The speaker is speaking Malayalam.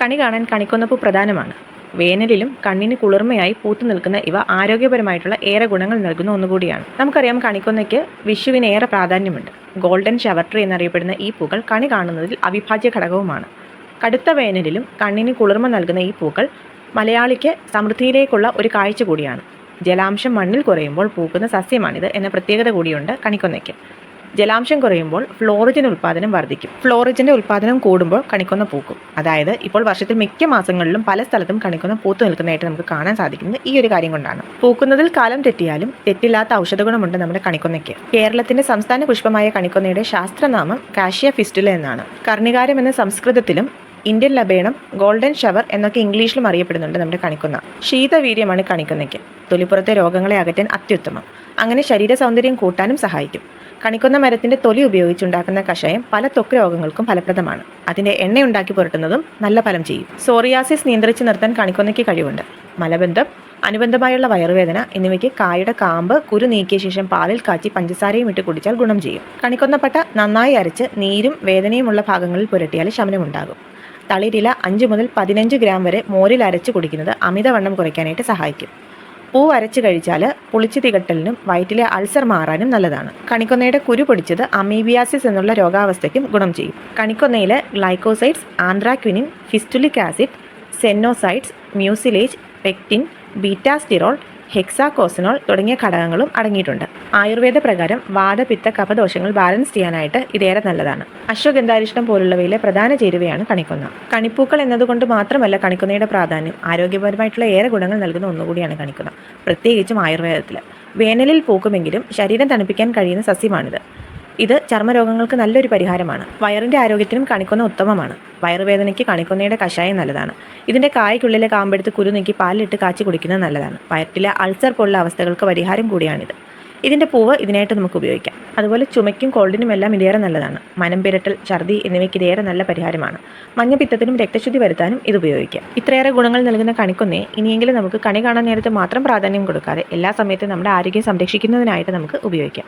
കണി കാണാൻ കണിക്കൊന്നപ്പൂ പ്രധാനമാണ്. വേനലിലും കണ്ണിന് കുളിർമയായി പൂത്തു നിൽക്കുന്ന ഇവ ആരോഗ്യപരമായിട്ടുള്ള ഏറെ ഗുണങ്ങൾ നൽകുന്ന ഒന്നുകൂടിയാണ്. നമുക്കറിയാം കണിക്കൊന്നയ്ക്ക് വിഷുവിന് ഏറെ പ്രാധാന്യമുണ്ട്. ഗോൾഡൻ ഷവർ ട്രീ എന്നറിയപ്പെടുന്ന ഈ പൂക്കൾ കണി കാണുന്നതിൽ അവിഭാജ്യ ഘടകവുമാണ്. കടുത്ത വേനലിലും കണ്ണിന് കുളിർമ നൽകുന്ന ഈ പൂക്കൾ മലയാളിക്ക് സമൃദ്ധിയിലേക്കുള്ള ഒരു കാഴ്ച കൂടിയാണ്. ജലാംശം മണ്ണിൽ കുറയുമ്പോൾ പൂക്കുന്ന സസ്യമാണിത് എന്ന പ്രത്യേകത കൂടിയുണ്ട് കണിക്കൊന്നയ്ക്ക്. ജലാംശം കുറയുമ്പോൾ ഫ്ലോറിജിൻ ഉൽപ്പാദനം വർദ്ധിക്കും. ഫ്ലോറിജിന്റെ ഉൽപ്പാദനം കൂടുമ്പോൾ കണിക്കൊന്ന പൂക്കും. അതായത് ഇപ്പോൾ വർഷത്തിൽ മിക്ക മാസങ്ങളിലും പല സ്ഥലത്തും കണിക്കൊന്ന പൂത്തു നിൽക്കുന്നതായിട്ട് നമുക്ക് കാണാൻ സാധിക്കുന്നത് ഈ ഒരു കാര്യം കൊണ്ടാണ്. പൂക്കുന്നതിൽ കാലം തെറ്റിയാലും തെറ്റില്ലാത്ത ഔഷധ ഗുണമുണ്ട് നമ്മുടെ കണിക്കൊന്നയ്ക്ക്. കേരളത്തിന്റെ സംസ്ഥാന പുഷ്പമായ കണിക്കൊന്നയുടെ ശാസ്ത്രനാമം കാഷ്യ ഫിസ്റ്റുല എന്നാണ്. കർണികാരം എന്ന സംസ്കൃതത്തിലും ഇന്ത്യൻ ലബേണം ഗോൾഡൻ ഷവർ എന്നൊക്കെ ഇംഗ്ലീഷിലും അറിയപ്പെടുന്നുണ്ട് നമ്മുടെ കണിക്കുന്ന. ശീതവീര്യമാണ് കണിക്കുന്നയ്ക്ക്. തൊലിപ്പുറത്തെ രോഗങ്ങളെ അകറ്റാൻ അത്യുത്തമം. അങ്ങനെ ശരീര സൗന്ദര്യം കൂട്ടാനും സഹായിക്കും. കണിക്കൊന്ന മരത്തിന്റെ തൊലി ഉപയോഗിച്ചുണ്ടാക്കുന്ന കഷായം പല ത്വക്ക് രോഗങ്ങൾക്കും ഫലപ്രദമാണ്. അതിന്റെ എണ്ണ ഉണ്ടാക്കി പുരട്ടുന്നതും നല്ല ഫലം ചെയ്യും. സോറിയാസിസ് നിയന്ത്രിച്ച് നിർത്താൻ കണിക്കൊന്നയ്ക്ക് കഴിവുണ്ട്. മലബന്ധം അനുബന്ധമായുള്ള വയറുവേദന എന്നിവയ്ക്ക് കായുടെ കാമ്പ് കുരു നീക്കിയ ശേഷം പാലിൽ കാച്ചി പഞ്ചസാരയും ഇട്ട് കുടിച്ചാൽ ഗുണം ചെയ്യും. കണിക്കൊന്നപ്പട്ട നന്നായി അരച്ച് നീരും വേദനയുമുള്ള ഭാഗങ്ങളിൽ പുരട്ടിയാൽ ശമനമുണ്ടാകും. തളിരില അഞ്ച് മുതൽ പതിനഞ്ച് ഗ്രാം വരെ മോരിൽ അരച്ച് കുടിക്കുന്നത് അമിതവണ്ണം കുറയ്ക്കാനായിട്ട് സഹായിക്കും. പൂ അരച്ച് കഴിച്ചാൽ പുളിച്ചു തികട്ടലിനും വയറ്റിലെ അൾസർ മാറാനും നല്ലതാണ്. കണിക്കൊന്നയുടെ കുരു പൊടിച്ചത് അമീബിയാസിസ് എന്നുള്ള രോഗാവസ്ഥയ്ക്കും ഗുണം ചെയ്യും. കണിക്കൊന്നയിലെ glycosides anthraquinone fistulic acid sennosides mucilage pectin beta sterol hexacosanol തുടങ്ങിയ ഘടകങ്ങളും അടങ്ങിയിട്ടുണ്ട്. ആയുർവേദ പ്രകാരം വാദപിത്ത കഫദോഷങ്ങൾ ബാലൻസ് ചെയ്യാനായിട്ട് ഇതേറെ നല്ലതാണ്. അശ്വഗന്ധാരിഷ്ടം പോലുള്ളവയിലെ പ്രധാന ചേരുവയാണ് കണിക്കൊന്ന. കണിപ്പൂക്കൾ എന്നതുകൊണ്ട് മാത്രമല്ല കണിക്കൊന്നയുടെ പ്രാധാന്യം. ആരോഗ്യപരമായിട്ടുള്ള ഏറെ ഗുണങ്ങൾ നൽകുന്ന ഒന്നുകൂടിയാണ് കണിക്കൊന്ന. പ്രത്യേകിച്ചും ആയുർവേദത്തിൽ വേനലിൽ പൂക്കുമെങ്കിലും ശരീരം തണുപ്പിക്കാൻ കഴിയുന്ന സസ്യമാണിത്. ഇത് ചർമ്മരോഗങ്ങൾക്ക് നല്ലൊരു പരിഹാരമാണ്. വയറിന്റെ ആരോഗ്യത്തിനും കണിക്കൊന്ന ഉത്തമമാണ്. വയറുവേദനയ്ക്ക് കണിക്കൊന്നയുടെ കഷായം നല്ലതാണ്. ഇതിന്റെ കായ്ക്കുള്ളിലെ കാമ്പെടുത്ത് കുരു നീക്കി പാലിലിട്ട് കാച്ചി കുടിക്കുന്നത് നല്ലതാണ്. വയറ്റിലെ അൾസർ പോലുള്ള അവസ്ഥകൾക്ക് പരിഹാരം കൂടിയാണിത്. ഇതിന്റെ പൂവ് ഇതിനായിട്ട് നമുക്ക് ഉപയോഗിക്കാം. അതുപോലെ ചുമയ്ക്കും കോൾഡിനും എല്ലാം ഇതേറെ നല്ലതാണ്. മനം പിരട്ടൽ ഛർദി എന്നിവയ്ക്ക് ഇതേറെ നല്ല പരിഹാരമാണ്. മഞ്ഞപ്പിത്തത്തിനും രക്തശുദ്ധി വരുത്താനും ഇത് ഉപയോഗിക്കാം. ഇത്രയേറെ ഗുണങ്ങൾ നൽകുന്ന കണിക്കൊന്നെ ഇനിയെങ്കിലും നമുക്ക് കണി കാണാൻ നേരത്ത് മാത്രം പ്രാധാന്യം കൊടുക്കാതെ എല്ലാ സമയത്തും നമ്മുടെ ആരോഗ്യം സംരക്ഷിക്കുന്നതിനായിട്ട് നമുക്ക് ഉപയോഗിക്കാം.